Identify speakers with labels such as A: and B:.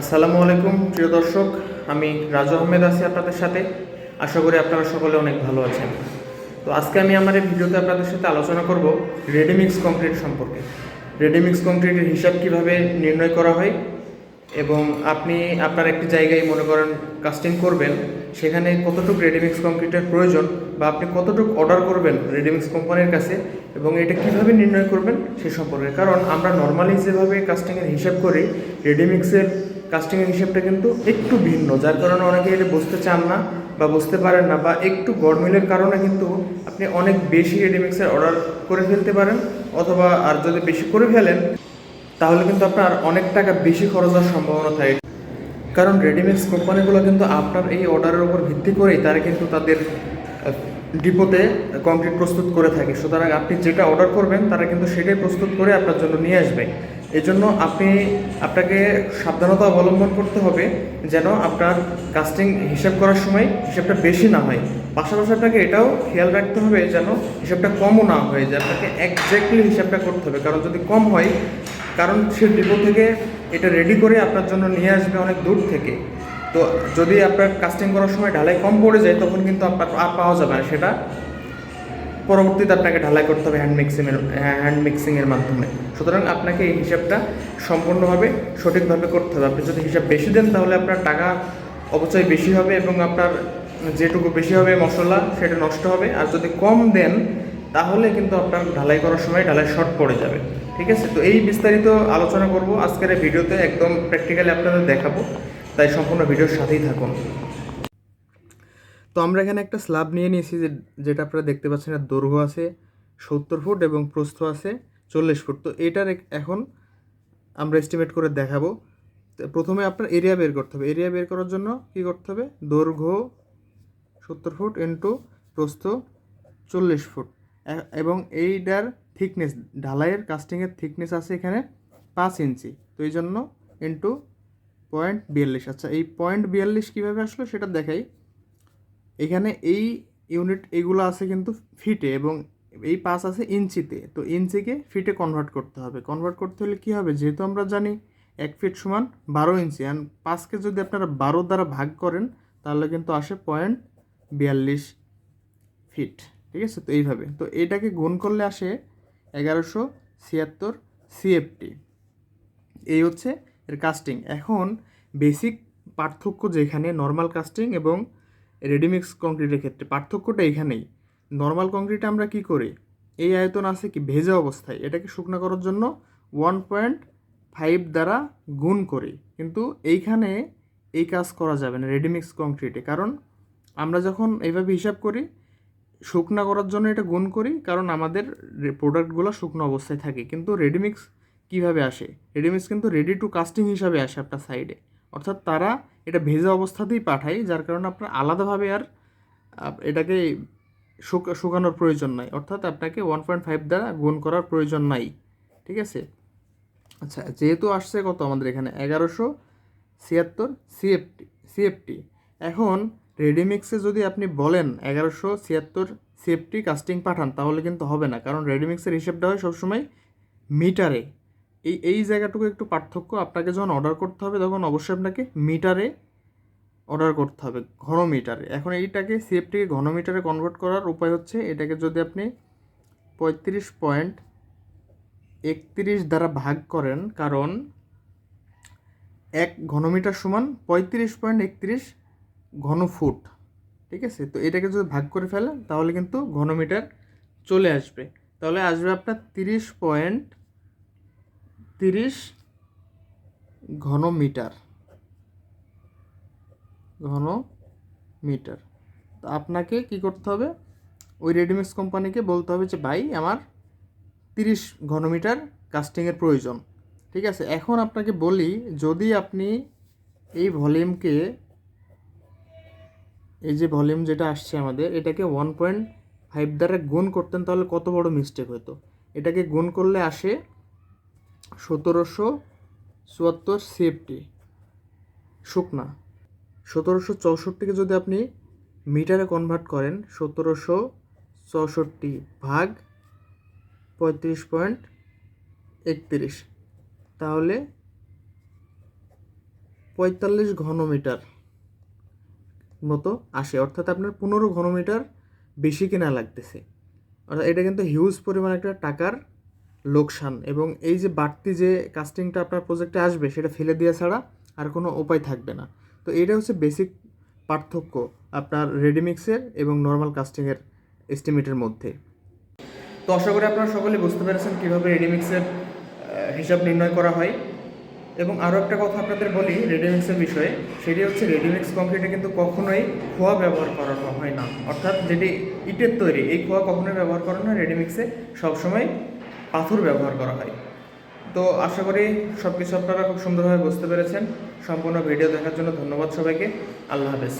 A: আসসালামু আলাইকুম, প্রিয় দর্শক। আমি রাজু আহমেদ আছি আপনাদের সাথে। আশা করি আপনারা সকলে অনেক ভালো আছেন। তো আজকে আমি আমার এই ভিডিওতে আপনাদের সাথে আলোচনা করব রেডিমিক্স কংক্রিট সম্পর্কে। রেডিমিক্স কংক্রিটের হিসাব কীভাবে নির্ণয় করা হয় এবং আপনি আপনার একটি জায়গায় মনে করেন কাস্টিং করবেন, সেখানে কতটুকু রেডিমিক্স কংক্রিটের প্রয়োজন বা আপনি কতটুকু অর্ডার করবেন রেডিমিক্স কোম্পানির কাছে এবং এটা কীভাবে নির্ণয় করবেন সে সম্পর্কে। কারণ আমরা নর্মালি যেভাবে কাস্টিংয়ের হিসাব করি, রেডিমিক্সের কাস্টিংয়ের হিসেবটা কিন্তু একটু ভিন্ন, যার কারণে অনেকে এটা বুঝতে চান না বা বুঝতে পারেন না বা একটু গরমিলের কারণে কিন্তু আপনি অনেক বেশি রেডিমিক্সের অর্ডার করে ফেলতে পারেন অথবা আর যদি বেশি করে ফেলেন, তাহলে কিন্তু আপনার অনেক টাকা বেশি খরচ হওয়ার সম্ভাবনা থাকে। কারণ রেডিমিক্স কোম্পানিগুলো কিন্তু আপনার এই অর্ডারের উপর ভিত্তি করেই তারা কিন্তু তাদের ডিপোতে কংক্রিট প্রস্তুত করে থাকে। সুতরাং আপনি যেটা অর্ডার করবেন, তারা কিন্তু সেটাই প্রস্তুত করে আপনার জন্য নিয়ে আসবে। এই জন্য আপনি আপনাকে সাবধানতা অবলম্বন করতে হবে যেন আপনার কাস্টিং হিসাব করার সময় হিসাবটা বেশি না হয়। পাশাপাশি আপনাকে এটাও খেয়াল রাখতে হবে যেন হিসাবটা কমও না হয়ে যায় আপনাকে একজ্যাক্টলি হিসাবটা করতে হবে। কারণ যদি কম হয়, কারণ সে ডিপো থেকে এটা রেডি করে আপনার জন্য নিয়ে আসবে অনেক দূর থেকে। তো যদি আপনার কাস্টিং করার সময় ঢালাই কম পড়ে যায়, তখন কিন্তু আপনার আর পাওয়া যাবে না। সেটা পরবর্তীতে আপনাকে ঢালাই করতে হবে হ্যান্ড মিক্সিংয়ের হ্যান্ড মিক্সিংয়ের মাধ্যমে। সুতরাং আপনাকে এই হিসাবটা সম্পূর্ণভাবে সঠিকভাবে করতে হবে। আপনি যদি হিসাব বেশি দেন, তাহলে আপনার টাকা অবশ্যই বেশি হবে এবং আপনার যেটুকু বেশি হবে মশলা, সেটা নষ্ট হবে। আর যদি কম দেন, তাহলে কিন্তু আপনার ঢালাই করার সময় ঢালাই শর্ট পড়ে যাবে। ঠিক আছে? তো এই বিস্তারিত আলোচনা করব। আজকের ভিডিওতে একদম প্র্যাকটিক্যালি আপনাদের দেখাবো। তাই সম্পূর্ণ ভিডিওর সাথেই থাকুন। তো আমরা এখানে একটা স্ল্যাব নিয়ে নিয়েছি যে, যেটা আপনারা দেখতে পাচ্ছেন এর দৈর্ঘ্য আছে সত্তর ফুট এবং প্রস্থ আছে চল্লিশ ফুট। তো এটার এখন আমরা এস্টিমেট করে দেখাবো। প্রথমে আপনার এরিয়া বের করতে হবে। এরিয়া বের করার জন্য কি করতে হবে? দৈর্ঘ্য সত্তর ফুট ইন্টু প্রস্থ চল্লিশ ফুট। এবং এইটার থিকনেস ঢালাইয়ের কাস্টিংয়ের থিকনেস আছে এখানে পাঁচ ইঞ্চি। তো এই জন্য ইন্টু পয়েন্ট বিয়াল্লিশ। আচ্ছা এই পয়েন্ট বিয়াল্লিশ কীভাবে আসলো সেটা দেখাই। এখানে এই ইউনিট এগুলো আছে কিন্তু ফিটে এবং এই পাস আছে ইঞ্চিতে। তো ইঞ্চিকে ফিটে কনভার্ট করতে হবে। কনভার্ট করতে হলে কী হবে? যেহেতু আমরা জানি এক ফিট সমান বারো ইঞ্চি অ্যান্ড পাঁচকে যদি আপনারা বারো দ্বারা ভাগ করেন, তাহলে কিন্তু আসে পয়েন্ট বিয়াল্লিশ ফিট ঠিক আছে? তো এইভাবে। তো এটাকে গুণ করলে আসে এগারোশো ছিয়াত্তর সিএফটি এই হচ্ছে এর কাস্টিং এখন বেসিক পার্থক্য যেখানে নর্মাল কাস্টিং এবং রেডিমিক্স কংক্রিটের ক্ষেত্রে। পার্থক্যটা এখানেই। নর্মাল কংক্রিটে আমরা কি করি? এই আয়তন আছে কি? ভেজা অবস্থায়। এটাকে শুকনো করার জন্য ওয়ান পয়েন্ট ফাইভ দ্বারা গুণ করি। কিন্তু এইখানে এই কাজ করা যাবে না রেডিমিক্স কংক্রিটে। কারণ আমরা যখন এইভাবে হিসাব করি, শুকনা করার জন্য এটা গুণ করি, কারণ আমাদের প্রোডাক্টগুলো শুকনো অবস্থায় থাকে। কিন্তু রেডিমিক্স কীভাবে আসে? রেডিমিক্স কিন্তু রেডি টু কাস্টিং হিসাবে আসে আপনার সাইডে অর্থাৎ তারা এটা ভেজা অবস্থাতেই পাঠায়, যার কারণে আপনার আলাদাভাবে আর এটাকে শুক- শুকানোর প্রয়োজন নাই। অর্থাৎ আপনাকে ওয়ান পয়েন্ট ফাইভ দ্বারা গুণ করার প্রয়োজন নাই। ঠিক আছে? আচ্ছা যেহেতু আসছে কত আমাদের এখানে? এগারোশো ছিয়াত্তর সিএফটি সিএফটি এখন রেডিমিক্সে যদি আপনি বলেন এগারোশো ছিয়াত্তর সিএফটি কাস্টিং পাঠান, তাহলে কিন্তু হবে না। কারণ রেডিমিক্সের হিসেবটা হয় সবসময় মিটারে। এই এই জায়গাটুকু একটু পার্থক্য। আপনাকে যখন অর্ডার করতে হবে, তখন অবশ্যই আপনাকে মিটারে অর্ডার করতে হবে, ঘন মিটারে এখন এইটাকে সিএফটিকে ঘন মিটারে কনভার্ট করার উপায় হচ্ছে, এটাকে যদি আপনি পঁয়ত্রিশ পয়েন্ট একত্রিশ দ্বারা ভাগ করেন, কারণ এক ঘনমিটার সমান পঁয়ত্রিশ পয়েন্ট একত্রিশ ঘন ফুট, ঠিক আছে? তো এটাকে যদি ভাগ করে ফেলেন, তাহলে কিন্তু ঘনমিটার চলে আসবে। তাহলে আসবে আপনার তিরিশ পয়েন্ট তিরিশ ঘন মিটার ঘন মিটার তো আপনাকে কি করতে হবে? ওই রেডিমিক্স কোম্পানিকে বলতে হবে যে, ভাই, আমার তিরিশ ঘনমিটার কাস্টিংয়ের প্রয়োজন। ঠিক আছে? এখন আপনাকে বলি, যদি আপনি এই ভলিউমকে, এই যে ভলিউম যেটা আসছে আমাদের, এটাকে ওয়ান পয়েন্ট ফাইভ দ্বারা গুণ করতেন, তাহলে কত বড় মিস্টেক হতো? এটাকে গুণ করলে আসে সতেরোশো চুয়াত্তর সিএফটি শুকনা। সতেরোশো চৌষট্টিকে যদি আপনি মিটারে কনভার্ট করেন, সতেরোশো চৌষট্টি ভাগ পঁয়ত্রিশ পয়েন্ট একত্রিশ। তাহলে পঁয়তাল্লিশ ঘনমিটার মতো আসে। অর্থাৎ আপনার পনেরো ঘনমিটার বেশি কেনা লাগতেছে। অর্থাৎ এটা কিন্তু হিউজ পরিমাণ একটা টাকার লোকসান এবং এই যে বাড়তি যে কাস্টিংটা আপনার প্রজেক্টে আসবে, সেটা ফেলে দেওয়া ছাড়া আর কোনো উপায় থাকবে না। তো এটা হচ্ছে বেসিক পার্থক্য আপনার রেডিমিক্সের এবং নর্মাল কাস্টিংয়ের এস্টিমেটের মধ্যে। তো আশা করি আপনারা সকলে বুঝতে পেরেছেন কীভাবে রেডিমিক্সের হিসাব নির্ণয় করা হয়। এবং আরও একটা কথা আপনাদের বলি রেডিমিক্সের বিষয়ে, সেটি হচ্ছে রেডিমিক্স কংক্রিটে কিন্তু কখনোই খোয়া ব্যবহার করা হয় না। অর্থাৎ যেটি ইটের তৈরি, এই খোয়া কখনোই ব্যবহার করা না। রেডিমিক্সে সবসময় পাথর ব্যবহার করা হয়। তো আশা করি সব কিছু আপনারা খুব সুন্দরভাবে বুঝতে পেরেছেন। সম্পূর্ণ ভিডিও দেখার জন্য ধন্যবাদ সবাইকে। আল্লাহ হাফেজ।